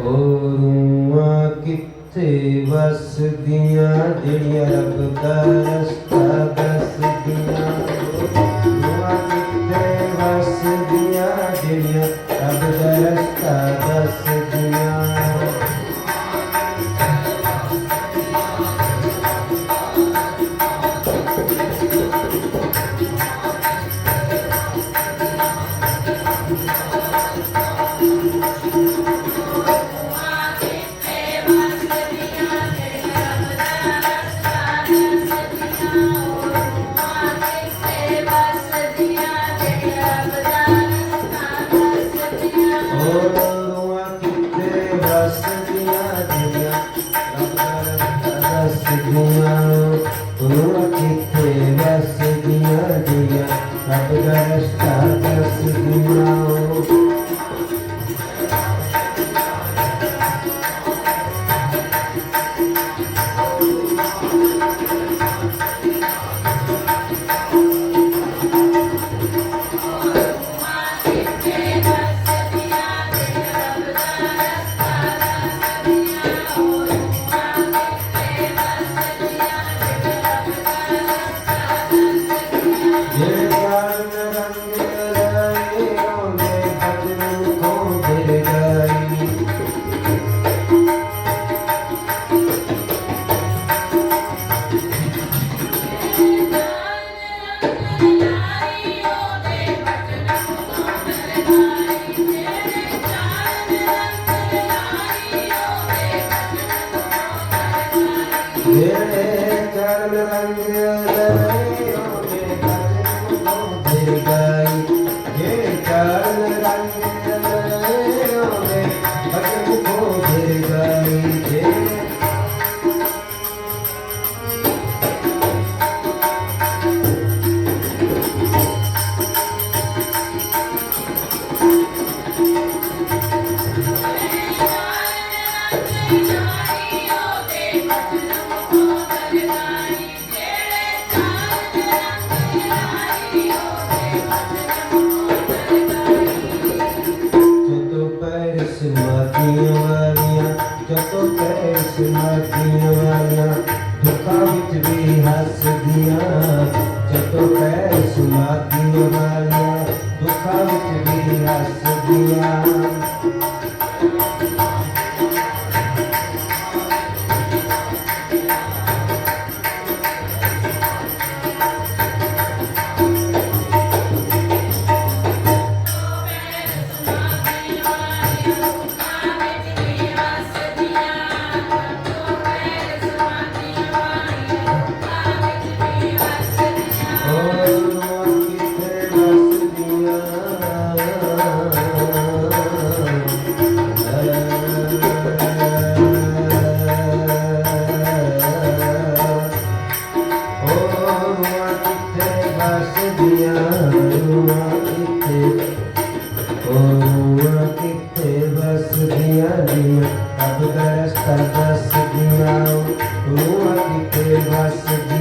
ਹੋਰੂਆਂ ਕਿੱਥੇ ਵਸਦੀਆਂ ਜਿਹੜੀਆਂ ਰੱਬ ਦਾ ਰਸਤਾ Thank you. रंग ਹੱਸਦੀਆਂ ਵਾਲੀਆਂ ਦੁੱਖਾਂ ਵਿੱਚ ਵੀ ਹੱਸਦੀਆਂ ਜਦੋਂ ਪੈ ਸੁਣਾਦੀਆਂ ਵਾਲੀਆਂ ਦੁੱਖਾਂ ਵਿੱਚ ਵੀ ਹੱਸਦੀਆਂ।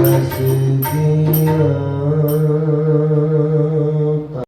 Thank you.